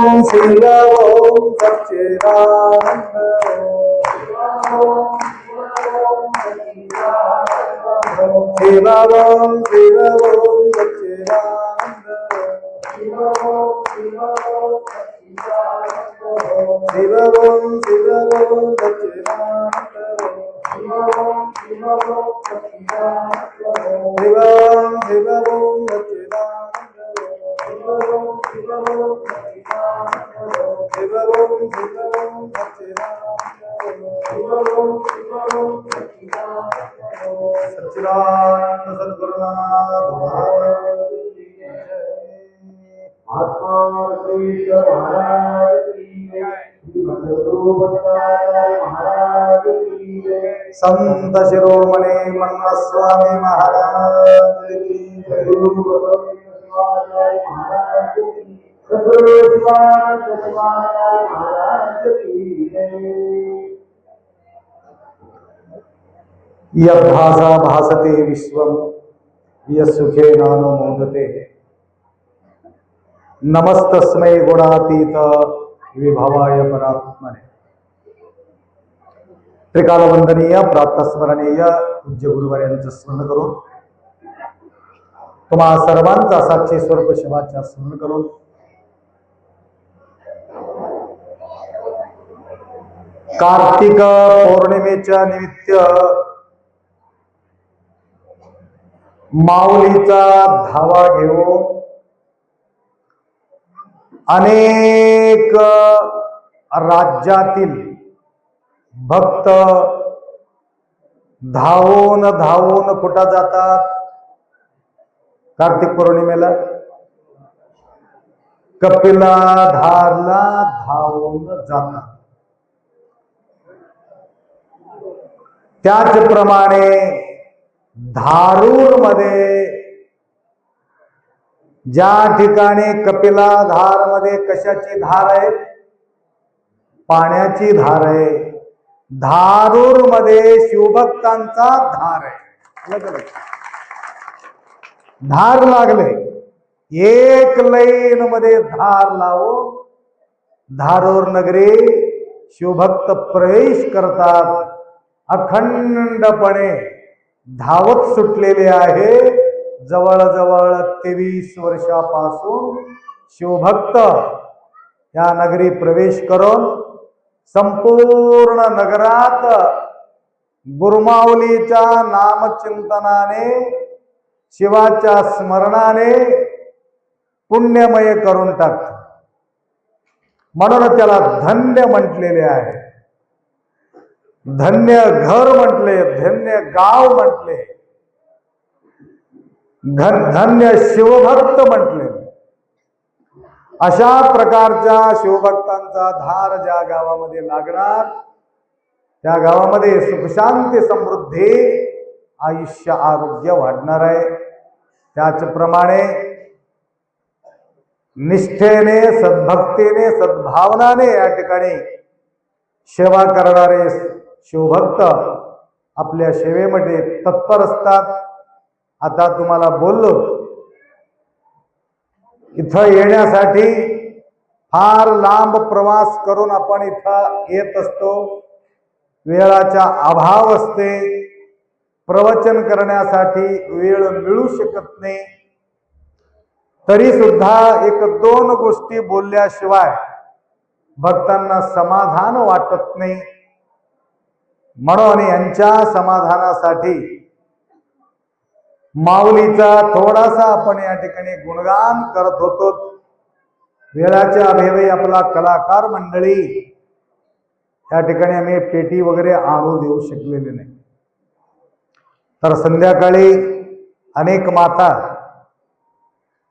ఓం శివ ఓం సచ్చిదానంద శివ ఓం శివ ఓం సచ్చిదానంద శివ ఓం శివ ఓం సచ్చిదానంద శివ ఓం శివ ఓం संत शिरोमणी मन्मस्वामी महाराज की यद्भाषा भाषते विश्व युखे नानो मोदते। नमस्तस्मै गुणातीत विभवाय परात्मने। त्रिकाल वंदनीय प्राप्त स्मरणीय पूज्य गुरुवार स्मरण करो तुम्हा सर्वांचा साक्षी स्वरूप शिवाच्या स्मरण करून. कार्तिक पौर्णिमेच्या निमित्त माऊलीचा धावा घेऊन अनेक राज्यातील भक्त धावून धावून कुठं जातात? कार्तिक पौर्णिमेला कपिला धारला धावून जातात. त्याचप्रमाणे धारूरमध्ये ज्या ठिकाणी कपिला धारमध्ये कशाची धार आहे? पाण्याची धार आहे. धारूरमध्ये शिवभक्तांचा धार आहे. धार लागले. एक लैनमध्ये धार लावून धारूर नगरी शिवभक्त प्रवेश करतात. अखंडपणे धावत सुटलेले आहे. जवळजवळ तेवीस वर्षापासून शिवभक्त या नगरी प्रवेश करून संपूर्ण नगरात गुरुमाऊलीच्या नामचिंतनाने शिवाच्या स्मरणाने पुण्यमय करून टाक. म्हणून त्याला धन्य म्हटलेले आहे. धन्य घर म्हटले धन्य गाव म्हटले. धन- धन्य शिवभक्त म्हटले. अशा प्रकारच्या शिवभक्तांचा धार ज्या गावामध्ये लागणार त्या गावामध्ये सुखशांती समृद्धी आयुष्य आरोग्य वाढणार आहे. त्याचप्रमाणे निष्ठेने सद्भक्तीने सद्भावनाने या ठिकाणी सेवा करणारे शिवभक्त आपल्या सेवेमध्ये तत्पर असतात. आता तुम्हाला बोललो इथं येण्यासाठी फार लांब प्रवास करून आपण इथं येत असतो. वेळाचा अभाव असते. प्रवचन करण्यासाठी वेळ मिळू शकत नाही. तरी सुद्धा एक दोन गोष्टी बोलल्याशिवाय भक्तांना समाधान वाटत नाही. म्हणून यांच्या समाधानासाठी माऊलीचा थोडासा आपण या ठिकाणी गुणगान करत होतो. वेळाच्या अभेवे आपला कलाकार मंडळी या ठिकाणी आम्ही पेटी वगैरे आणू देऊ शकलेले नाही. तर संध्याकाळी अनेक माता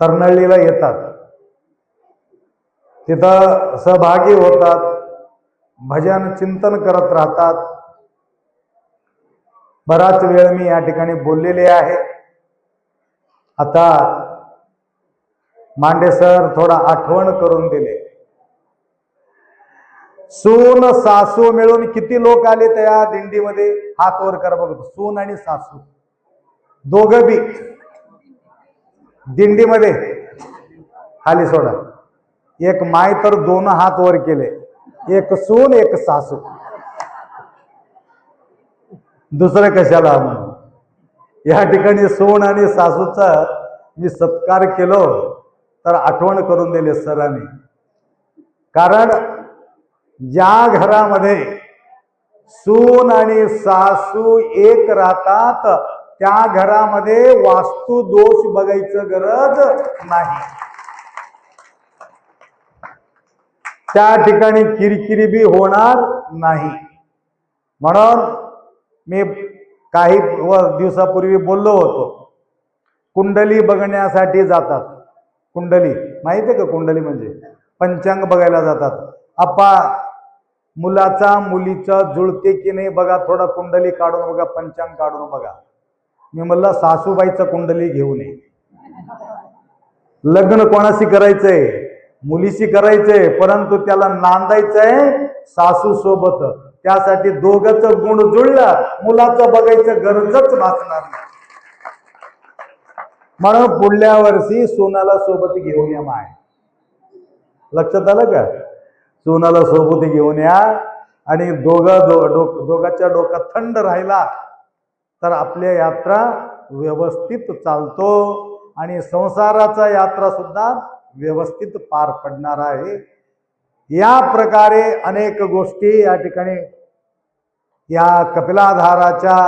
तरनळलीला येतात. तिथं सहभागी होतात भजन चिंतन करत राहतात. बराच वेळ मी या ठिकाणी बोललेले आहे. आता मांडे सर थोडा आठवण करून दिले. सून सासू मिळून किती लोक आले त्या दिंडीमध्ये? हात वर करा बघतो सून आणि सासू. दोघं बी. दिंडीमध्ये. खाली सोडा. एक माय तर दोन हात वर केले. एक सून एक सासू. दुसरं कशाला म्हणून या ठिकाणी सून आणि सासूचा मी सत्कार केलो तर आठवण करून दिले सरांनी. कारण ज्या घरामध्ये सून आणि सासू एक राहतात त्या घरामध्ये वास्तू दोष बघायचं गरज नाही. त्या ठिकाणी किरकिरी बी होणार नाही. म्हणून मी काही दिवसापूर्वी बोललो होतो कुंडली बघण्यासाठी जातात. कुंडली माहिती आहे का कुंडली म्हणजे? पंचांग बघायला जातात. अप्पा मुलाचा मुलीचा जुळते की नाही बघा थोडा कुंडली काढून बघा पंचांग काढून बघा. मी म्हणलं सासूबाईचं कुंडली घेऊन ये. लग्न कोणाशी करायचंय? मुलीशी करायचंय परंतु त्याला नांदायचंय सासू सोबत त्यासाठी दोघच गुण जुळला मुलाचं बघायचं गरजच भासणार नाही. म्हणून पुढल्या वर्षी सोनाला सोबत घेऊन या माय. लक्षात आलं का? सोनाला सोबत घेऊन या. आणि दोघं दो डोक दोघाच्या डोक्यात थंड राहिला तर आपल्या यात्रा व्यवस्थित चालतो. आणि संसाराचा यात्रा सुद्धा व्यवस्थित पार पडणार आहे. या प्रकारे अनेक गोष्टी या ठिकाणी या कपिलाधाराच्या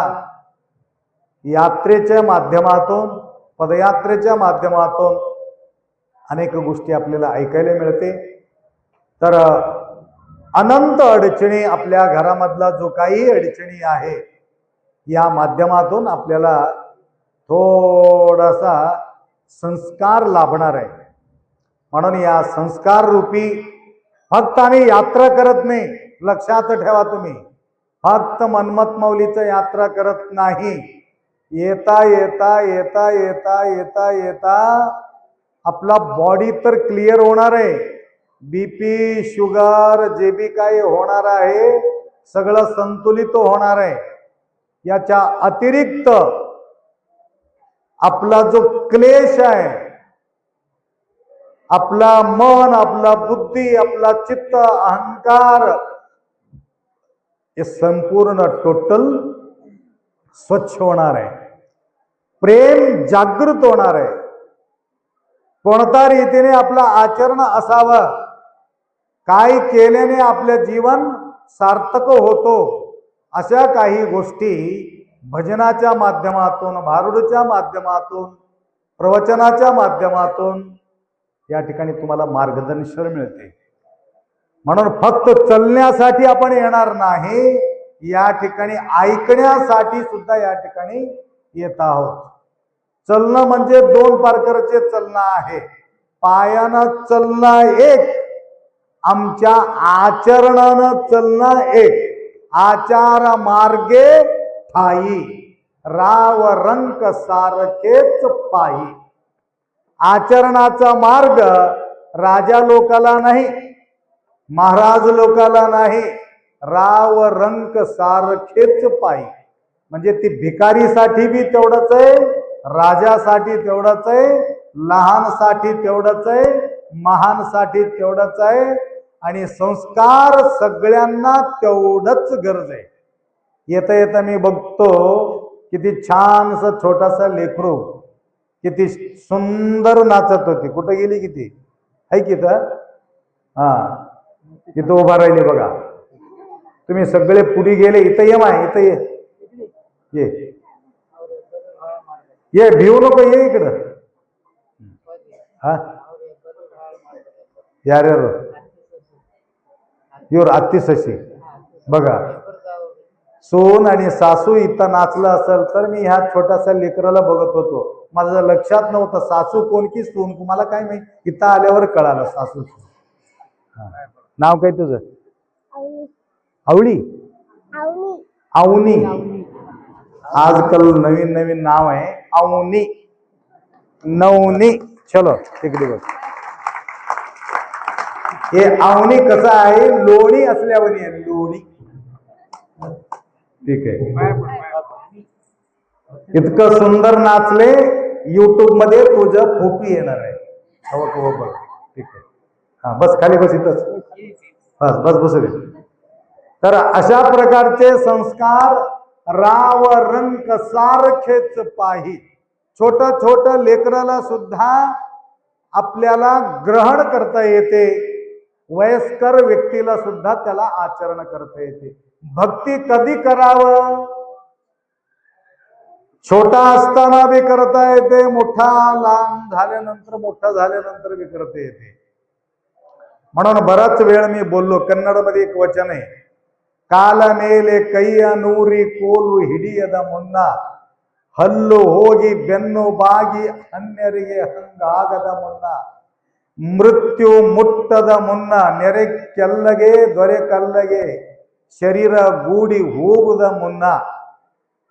यात्रेच्या माध्यमातून पदयात्रेच्या माध्यमातून अनेक गोष्टी आपल्याला ऐकायला मिळते. तर अनंत अडचणी आपल्या घरामधला जो काही अडचणी आहे या माध्यमातून आपल्याला थोडासा संस्कार लाभणार आहे. म्हणून या संस्कार रूपी फक्त आम्ही यात्रा करत नाही लक्षात ठेवा तुम्ही. फक्त मनमत मौलीचं यात्रा करत नाही. येता येता येता येता येता येता आपला बॉडी तर क्लिअर होणार आहे. बीपी शुगर जे बी काही होणार आहे सगळं संतुलित होणार आहे. याच्या अतिरिक्त आपला जो क्लेश आहे आपला मन आपला बुद्धी आपला चित्त अहंकार हे संपूर्ण टोटल स्वच्छ होणार आहे. प्रेम जागृत होणार आहे. कोणत्या रीतीने आपलं आचरण असावं? काय केल्याने आपलं जीवन सार्थक होतो. अशा काही गोष्टी भजनाच्या माध्यमातून भारुडच्या माध्यमातून प्रवचनाच्या माध्यमातून या ठिकाणी तुम्हाला मार्गदर्शन मिळते. म्हणून फक्त चलण्यासाठी आपण येणार नाही या ठिकाणी ऐकण्यासाठी सुद्धा या ठिकाणी येत आहोत. चलणं म्हणजे दोन प्रकारचे चलणं आहे. पायानं चलणं एक आमच्या आचरणानं चलणं एक आचार मार्गे ठाई राव रंक सारखेच पायी आचरणाचा मार्ग राजा लोकाला नाही महाराज लोकाला नाही राव रंक सारखेच पायी म्हणजे ती भिकारीसाठी बी तेवढंच आहे राजासाठी तेवढंच आहे लहानसाठी तेवढंच आहे महानसाठी तेवढंच आहे आणि संस्कार सगळ्यांना तेवढंच गरज आहे. येता येता मी बघतो किती छानसा छोटासा लेकरू किती सुंदर नाचत होती. कुठं गेली किती? है की तर हा. इथं उभा राहिली बघा. तुम्ही सगळे पुढे गेले इथं ये माय इथं ये. ये. ये भिवू नको ये इकडं. हा? यार. युअर आत्ती सशी. बघा. सोन आणि सासू इथं नाचलं असेल तर मी ह्या छोट्याशा लेकराला बघत होतो. माझं लक्षात नव्हतं सासू कोण की सोन तुम्हाला मला काय माहिती? इथं आल्यावर कळालं सासू नाव काय तुझं? आवळी आवनी. आजकाल नवीन नवीन नाव आहे. आवनी. नवनी. चलो तिकडे बघ. हे आवणी कसं आहे? लोणी असल्यावर लोणी. ठीक आहे. इतकं सुंदर नाचले युट्यूबमध्ये तुझं फोटो येणार आहे. हो, हो, बघ. ठीक आहे. हा बस खाली बस इथंच. बस बस बसू दे. तर अशा प्रकारचे संस्कार राव रंक सारखेच पाही छोट छोट लेकराला सुद्धा आपल्याला ग्रहण करता येते. वयस्कर व्यक्तीला सुद्धा त्याला आचरण करता येते भक्ती कधी करावं छोटा असताना बी करता येते मोठा लहान झाल्यानंतर मोठा झाल्यानंतर बी करता येते म्हणून बराच वेळ मी बोललो कन्नडमध्ये एक वचन आहे ಕಾಲ ಮೇಲೆ ಕೈಯ ನೂರಿ ಕೋಲು ಹಿಡಿಯದ ಮುನ್ನ ಹಲ್ಲು ಹೋಗಿ ಬೆನ್ನು ಬಾಗಿ ಅನ್ಯರಿಗೆ ಹಂಗಾಗದ ಮುನ್ನ ಮೃತ್ಯು ಮುಟ್ಟದ ಮುನ್ನ ನೆರೆ ಕೆಲ್ಲಗೆ ದೊರೆ ಕಲ್ಲಗೆ ಶರೀರ ಗೂಡಿ ಹೋಗುದ ಮುನ್ನ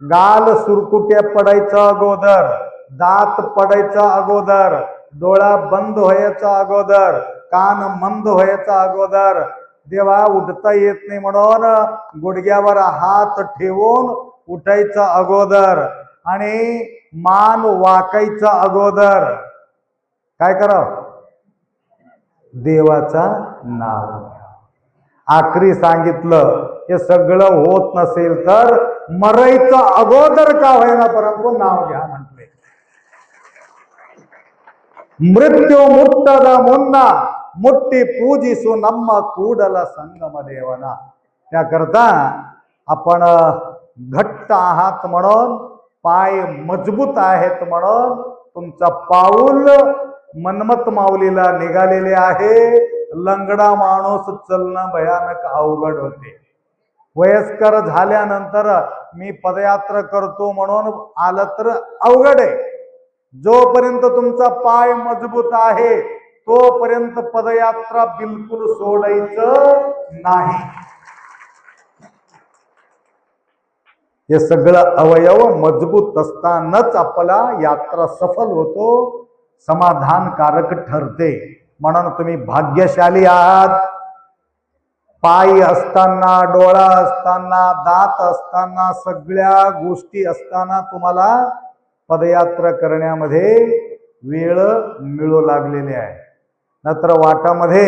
गाल सुरकुट्या पडायचं अगोदर दात पडायचा अगोदर डोळा बंद व्हायचा अगोदर कान मंद व्हायचा अगोदर देवा उठता येत नाही म्हणून गुडघ्यावर हात ठेवून उठायचा अगोदर आणि मान वाकायचा अगोदर काय करा देवाचा नाव घ्या आखरी सांगितलं हे सगळं होत नसेल तर मरायचं अगोदर का होईना परंतु नाव घ्या म्हटले ಮೃತ್ಯು ಮುಟ್ಟದ ಮುನ್ನ ಮುಟ್ಟಿ ಪೂಜಿಸು ನಮ್ಮ ಕೂಡಲ संगम देवना त्याकरता आपण घट्ट आहात म्हणून पाय मजबूत आहेत म्हणून तुमचा पाऊल मनमत माऊलीला निघालेले आहे. लंगडा माणूस चलणं भयानक अवघड होते. वयस्कर झाल्यानंतर मी पदयात्रा करतो म्हणून आलं तर अवघड आहे. जोपर्यंत तुमचा पाय मजबूत आहे तोपर्यंत पदयात्रा बिलकुल सोडायचं नाही. हे सगळं अवयव मजबूत असतानाच आपला यात्रा सफल होतो. समाधानकारक ठरते. म्हणून तुम्ही भाग्यशाली आहात. पाय असताना डोळा असताना दात असताना सगळ्या गोष्टी असताना तुम्हाला पदयात्रा करण्यामध्ये वेळ मिळू लागलेली आहे. नंतर वाटामध्ये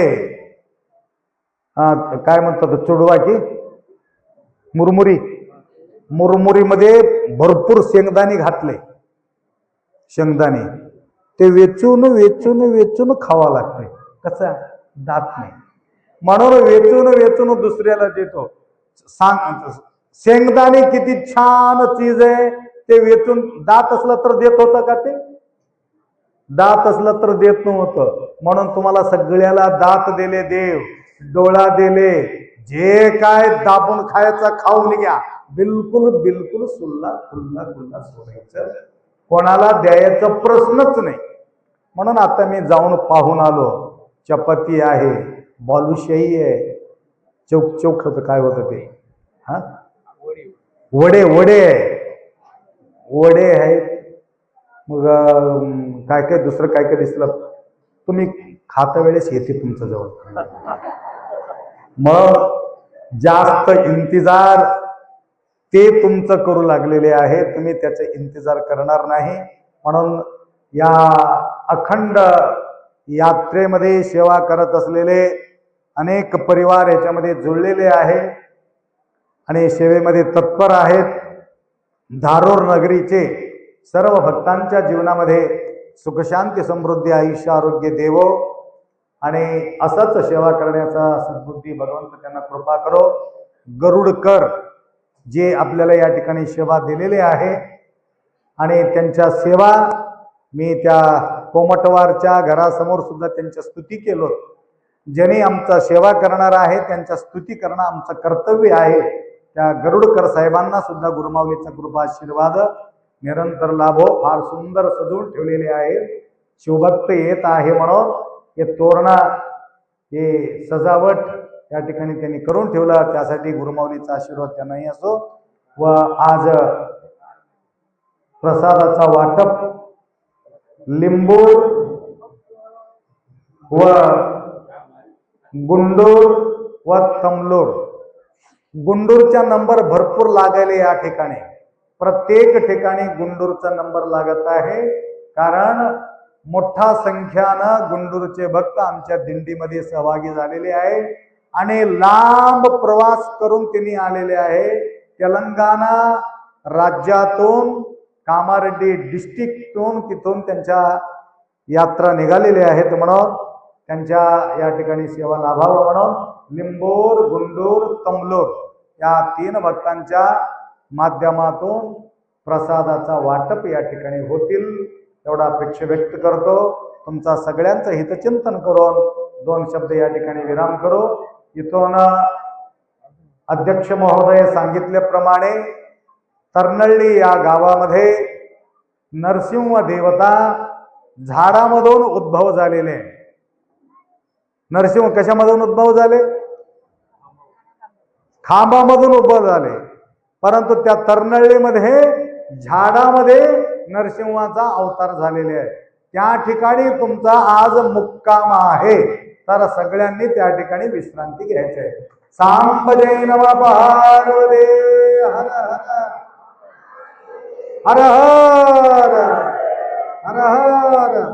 काय म्हणतात चुडवा की? मुरमुरी. मुरमुरीमध्ये भरपूर शेंगदाणे घातले. शेंगदाणे. ते वेचून वेचून वेचून खावा लागते कसं? दात नाही. म्हणून वेचून वेचून दुसऱ्याला देतो. सांग शेंगदाणे किती छान चीज आहे. ते वेचून दात असलं तर देत होतं का ते? दात असलं तर देत नव्हतं. म्हणून तुम्हाला सगळ्याला दात दिले देव डोळा दिले. जे काय दाबून खायचं खाऊन घ्या. बिलकुल बिलकुल सुल्ला खुल्ला खुल्ला सोडायचं कोणाला द्यायचा प्रश्नच नाही. म्हणून आता मी जाऊन पाहून आलो चपाती आहे बालुशाही आहे. चौक चौक काय होतं ते? हा? वडे वडे. आहे वडे आहेत. मग काय काय दुसरं काय काय दिसलं? तुम्ही खाता वेळेस येते तुमचं जवळ मग जास्त इंतजार ते तुमचं करू लागलेले आहे तुम्ही त्याचे इंतजार करणार नाही. म्हणून या अखंड यात्रेमध्ये सेवा करत असलेले अनेक परिवार याच्यामध्ये जुळलेले आहे आणि सेवेमध्ये तत्पर आहेत. धारूर नगरीचे सर्व भक्तांच्या जीवनामध्ये सुखशांती समृद्धी आयुष्य आरोग्य देवो. आणि असंच सेवा करण्याचा सद्बुद्धी भगवंत त्यांना कृपा करो. गरुडकर जे आपल्याला या ठिकाणी सेवा दिलेले आहे आणि त्यांच्या सेवा मी त्या कोमटवारच्या घरासमोर सुद्धा त्यांच्या स्तुती केलो. ज्यांनी आमचा सेवा करणार आहे त्यांच्या स्तुती करणं आमचं कर्तव्य आहे. त्या गरुडकर साहेबांना सुद्धा गुरुमाऊलीचा कृपा आशीर्वाद निरंतर लाभो फार सुंदर सजवून ठेवलेले आहे. शिवभक्त येत आहे म्हणून हे तोरणा हे सजावट या ठिकाणी त्यांनी करून ठेवलं. त्यासाठी गुरुमाऊलीचा आशीर्वाद त्यांनाही असो व आज प्रसादाचा वाटप लिंबू व गुंडूर व तमलोर. गुंडूरचा नंबर भरपूर लागायले या ठिकाणी. प्रत्येक ठिकाणी गुंडूरचा नंबर लागत आहे. कारण मोठ्या संख्यानं गुंडूरचे भक्त आमच्या दिंडीमध्ये सहभागी झालेले आहे आणि लांब प्रवास करून त्यांनी आलेले आहे तेलंगणा राज्यातून कामारेड्डी डिस्ट्रिक्टतून तिथून त्यांच्या यात्रा निघालेली आहेत म्हणून त्यांच्या या ठिकाणी सेवा लाभावं म्हणून लिंबोर गुंडूर तमलोर या तीन भक्तांच्या माध्यमातून प्रसादाचा वाटप या ठिकाणी होतील एवढा अपेक्षा व्यक्त करतो. तुमचा सगळ्यांचं हितचिंतन करून दोन शब्द या ठिकाणी विराम करू. इथून अध्यक्ष महोदय सांगितल्याप्रमाणे तरनळ्ळी या गावामध्ये नरसिंह देवता झाडामधून उद्भव झालेले. आहे. नरसिंह कशामधून उद्भव झाले? खांबामधून उद्भव झाले. परंतु त्या तरनळ्ळीमध्ये झाडामध्ये नरसिंहाचा अवतार झालेले आहे त्या ठिकाणी तुमचा आज मुक्काम आहे. तर सगळ्यांनी त्या ठिकाणी विश्रांती घ्यायची आहे. सांब जय नम हर हर हर हर हर हर